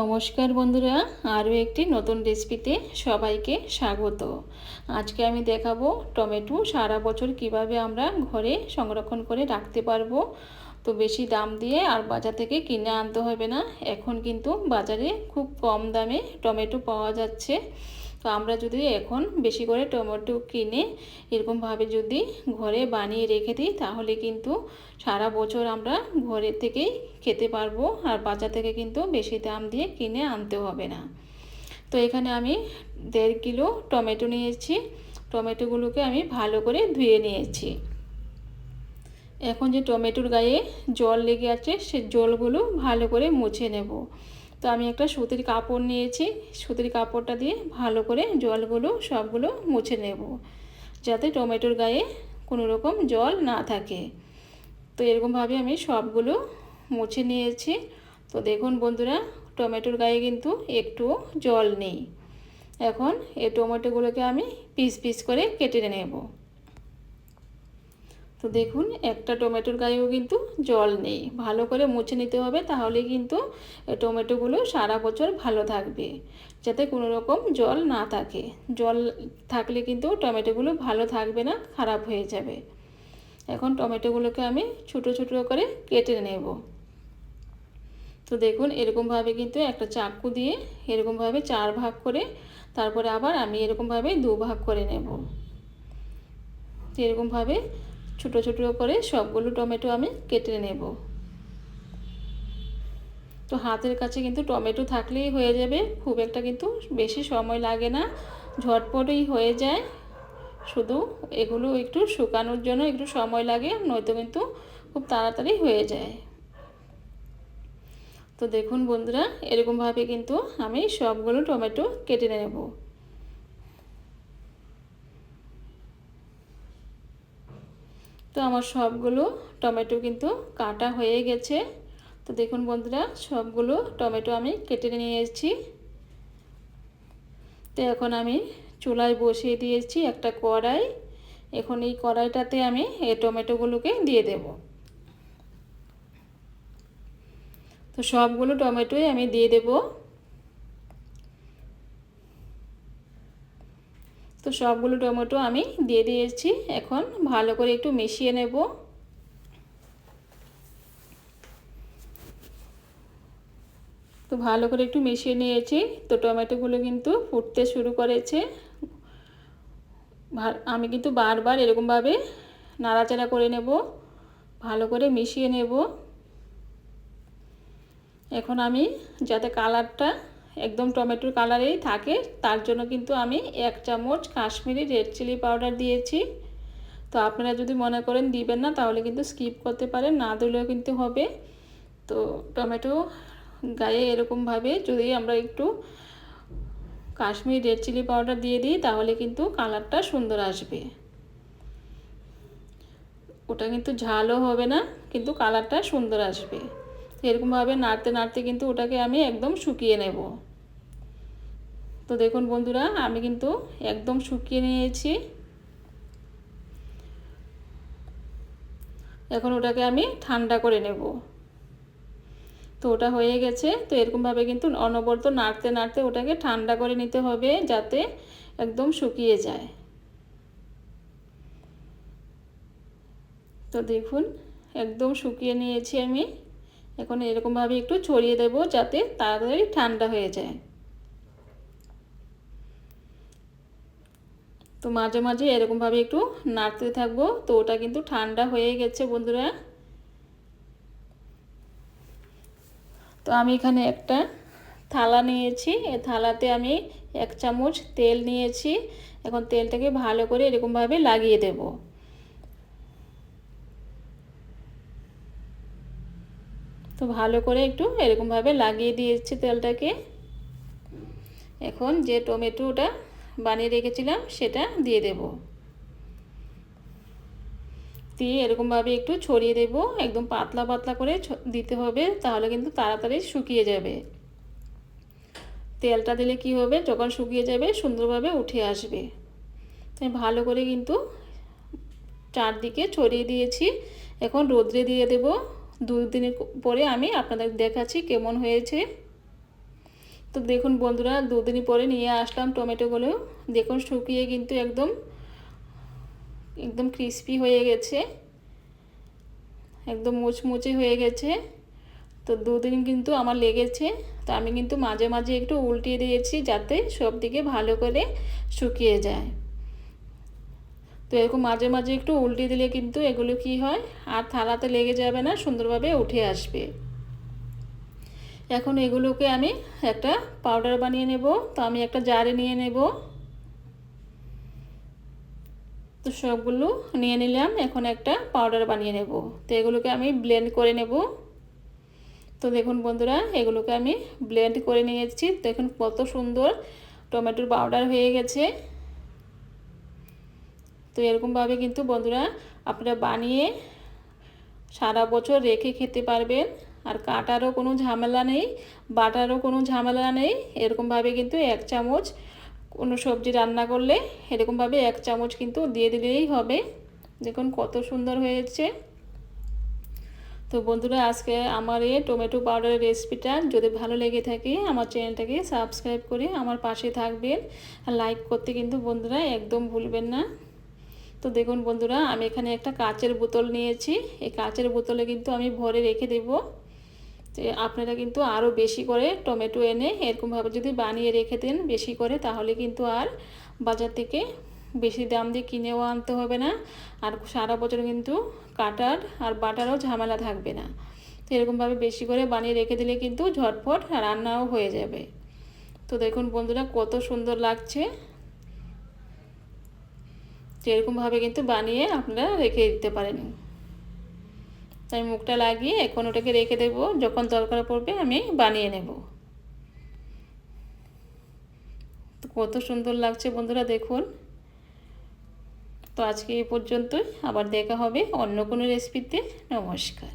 নমস্কার বন্ধুরা, আরও একটি নতুন রেসিপিতে সবাইকে স্বাগত। আজকে আমি দেখাবো টমেটো সারা বছর কীভাবে আমরা ঘরে সংরক্ষণ করে রাখতে পারব। তো বেশি দাম দিয়ে আর বাজার থেকে কিনে আনতে হবে না। এখন কিন্তু বাজারে খুব কম দামে টমেটো পাওয়া যাচ্ছে। তো আমরা যদি এখন বেশি করে টমেটো কিনে এরকমভাবে যদি ঘরে বানিয়ে রেখে দিই, তাহলে কিন্তু সারা বছর আমরা ঘরে থেকেই খেতে পারব আর বাজার থেকে কিন্তু বেশি দাম দিয়ে কিনে আনতে হবে না। তো এখানে আমি দেড় কিলো টমেটো নিয়েছি। টমেটোগুলোকে আমি ভালো করে ধুয়ে নিয়েছি। এখন যে টমেটোর গায়ে জল লেগে আছে, সে জলগুলো ভালো করে মুছে নেব। তো আমি একটা সুতির কাপড় নিয়েছি। সুতির কাপড়টা দিয়ে ভালো করে জলগুলো সবগুলো মুছে নেব। যাতে টমেটোর গায়ে কোনো রকম জল না থাকে। তো এরকমভাবে আমি সবগুলো মুছে নিয়েছি। তো দেখুন বন্ধুরা, টমেটোর গায়ে কিন্তু একটু জল নেই। এখন এই টমেটোগুলোকে আমি পিস পিস করে কেটে নেব। তো দেখুন, একটা টমেটোর গায়েও কিন্তু জল নেই। ভালো করে মুছে নিতে হবে, তাহলে কিন্তু টমেটোগুলো সারা বছর ভালো থাকবে, যাতে কোনো রকম জল না থাকে। জল থাকলে কিন্তু টমেটোগুলো ভালো থাকবে না, খারাপ হয়ে যাবে। এখন টমেটোগুলোকে আমি ছোটো ছোটো করে কেটে নেব। তো দেখুন, এরকমভাবে কিন্তু একটা চাকু দিয়ে এরকমভাবে চার ভাগ করে, তারপরে আবার আমি এরকমভাবে দু ভাগ করে নেব। এরকমভাবে ছোটো ছোটো করে সবগুলো টমেটো আমি কেটে নেব। তো হাতের কাছে কিন্তু টমেটো থাকলেই হয়ে যাবে, খুব একটা কিন্তু বেশি সময় লাগে না, ঝটপটই হয়ে যায়। শুধু এগুলো একটু শুকানোর জন্য একটু সময় লাগে, নয়তো কিন্তু খুব তাড়াতাড়ি হয়ে যায়। তো দেখুন বন্ধুরা, এরকমভাবে কিন্তু আমি সবগুলো টমেটো কেটে নেব। তো আমার সবগুলো টমেটো কিন্তু কাটা হয়ে গেছে। তো দেখুন বন্ধুরা, সবগুলো টমেটো আমি কেটে নিয়েছি। তো এখন আমি চুলায় বসিয়ে দিয়েছি একটা কড়াই। এখন এই কড়াইটাতে আমি এই টমেটোগুলোকে দিয়ে দেব। তো সবগুলো টমেটোই আমি দিয়ে দেবো তো সবগুলো টমেটো আমি দিয়ে দিয়েছি। এখন ভালো করে একটু মিশিয়ে নেব। তো ভালো করে একটু মিশিয়ে নিয়েছি। তো টমেটোগুলো কিন্তু ফুটতে শুরু করেছে। আমি কিন্তু বারবার এরকমভাবে নাড়াচাড়া করে নেব। ভালো করে মিশিয়ে নেব। এখন আমি যাতে কালারটা একদম টমেটোর কালারেই থাকে। তার জন্য কিন্তু আমি এক চামচ কাশ্মীরি রেড চিলি পাউডার দিয়েছি। তো আপনারা যদি মনে করেন দিবেন না, তাহলে কিন্তু স্কিপ করতে পারেন, না দিলেও কিন্তু হবে। তো টমেটো গায়ে এরকমভাবে যদি আমরা একটু কাশ্মীরি রেড চিলি পাউডার দিয়ে দিই, তাহলে কিন্তু কালারটা সুন্দর আসবে। ওটা কিন্তু ঝালও হবে না, কিন্তু কালারটা সুন্দর আসবে। এরকমভাবে নাড়তে নাড়তে কিন্তু ওটাকে আমি একদম শুকিয়ে নেব। তো দেখুন বন্ধুরা, আমি কিন্তু একদম শুকিয়ে নিয়েছি। এখন ওটাকে আমি ঠান্ডা করে নেব। তো ওটা হয়ে গেছে। তো এরকমভাবে কিন্তু অনবরত নাড়তে নাড়তে ওটাকে ঠান্ডা করে নিতে হবে যাতে একদম শুকিয়ে যায়। তো দেখুন, একদম শুকিয়ে নিয়েছি আমি। এখন এরকমভাবে একটু ছড়িয়ে দেব যাতে তাড়াতাড়ি ঠান্ডা হয়ে যায়। তো মাঝে মাঝে এরকমভাবে একটু নাড়তে থাকব। তো ওটা কিন্তু ঠান্ডা হয়ে গেছে বন্ধুরা। তো আমি এখানে একটা থালা নিয়েছি। এই থালাতে আমি এক চামচ তেল নিয়েছি। এখন তেলটাকে ভালো করে এরকমভাবে লাগিয়ে দেবো। তো ভালো করে একটু এরকমভাবে লাগিয়ে দিয়েছি তেলটাকে। এখন যে টমেটোটা বানিয়ে রেখেছিলাম সেটা দিয়ে দেব। দিয়ে এরকমভাবে একটু ছড়িয়ে দেব, একদম পাতলা পাতলা করে দিতে হবে, তাহলে কিন্তু তাড়াতাড়ি শুকিয়ে যাবে। তেলটা দিলে কি হবে, যখন শুকিয়ে যাবে সুন্দরভাবে উঠে আসবে। তাই ভালো করে কিন্তু চারদিকে ছড়িয়ে দিয়েছি। এখন রোদ্রে দিয়ে দেবো। দুদিনের পরে আমি আপনাদের দেখাচ্ছি কেমন হয়েছে। তো দেখুন বন্ধুরা দুদিন পরে নিয়ে আসলাম টমেটোগুলো। দেখুন শুকিয়ে কিন্তু একদম একদম ক্রিস্পি হয়ে গেছে। একদম মুচমুচে হয়ে গেছে। তো দুদিন কিন্তু আমার লেগেছে। তো আমি কিন্তু মাঝে মাঝে একটু উল্টিয়ে দিয়েছি যাতে সব দিকে ভালো করে শুকিয়ে যায়। তো এরকম মাঝে মাঝে একটু উল্টে দিলে কিন্তু এগুলো কি হয়? আর থালাতে লেগে যাবে না, সুন্দরভাবে উঠে আসবে। এখন এগুলোকে আমি একটা পাউডার বানিয়ে নেব। তো আমি একটা জারে নিয়ে নেব। তো সবগুলো নিয়ে নিলাম, এখন একটা পাউডার বানিয়ে নেব। তো এগুলোকে আমি ব্লেন্ড করে নেব। তো দেখুন বন্ধুরা, এগুলোকে আমি ব্লেন্ড করে নিয়েছি। দেখুন কত সুন্দর টমেটোর পাউডার হয়ে গেছে। তো এরকমভাবে কিন্তু বন্ধুরা আপনারা বানিয়ে সারা বছর রেখে খেতে পারবেন। আর কাটারও কোনো ঝামেলা নেই, বাটারও কোনো ঝামেলা নেই। এরকমভাবে কিন্তু এক চামচ কোনো সবজি রান্না করলে এরকমভাবে এক চামচ কিন্তু দিয়ে দিলেই হবে। দেখুন কত সুন্দর হয়েছে। তো বন্ধুরা আজকে আমার এই টমেটো পাউডারের রেসিপিটা যদি ভালো লেগে থাকে আমার চ্যানেলটাকে সাবস্ক্রাইব করে আমার পাশে থাকবেন। লাইক করতে কিন্তু বন্ধুরা একদম ভুলবেন না। তো দেখুন বন্ধুরা, আমি এখানে একটা কাচের বোতল নিয়েছি। এই কাচের বোতলে কিন্তু আমি ভরে রেখে দেব। তো আপনারা কিন্তু আরও বেশি করে টমেটো এনে এরকমভাবে যদি বানিয়ে রেখে দেন বেশি করে, তাহলে কিন্তু আর বাজার থেকে বেশি দাম দিয়ে কিনেও আনতে হবে না। আর সারা বছর কিন্তু কাটার আর বাটারও ঝামেলা থাকবে না। তো এরকমভাবে বেশি করে বানিয়ে রেখে দিলে কিন্তু ঝটফট রান্নাও হয়ে যাবে। তো দেখুন বন্ধুরা, কত সুন্দর লাগছে। তো এরকমভাবে কিন্তু বানিয়ে আপনারা রেখে দিতে পারেন। তাই মুখটা লাগিয়ে এখন ওটাকে রেখে দেব, যখন দরকার পড়বে আমি বানিয়ে নেব। তো কত সুন্দর লাগছে বন্ধুরা দেখুন। তো আজকে এই পর্যন্তই, আবার দেখা হবে অন্য কোনো রেসিপিতে নমস্কার।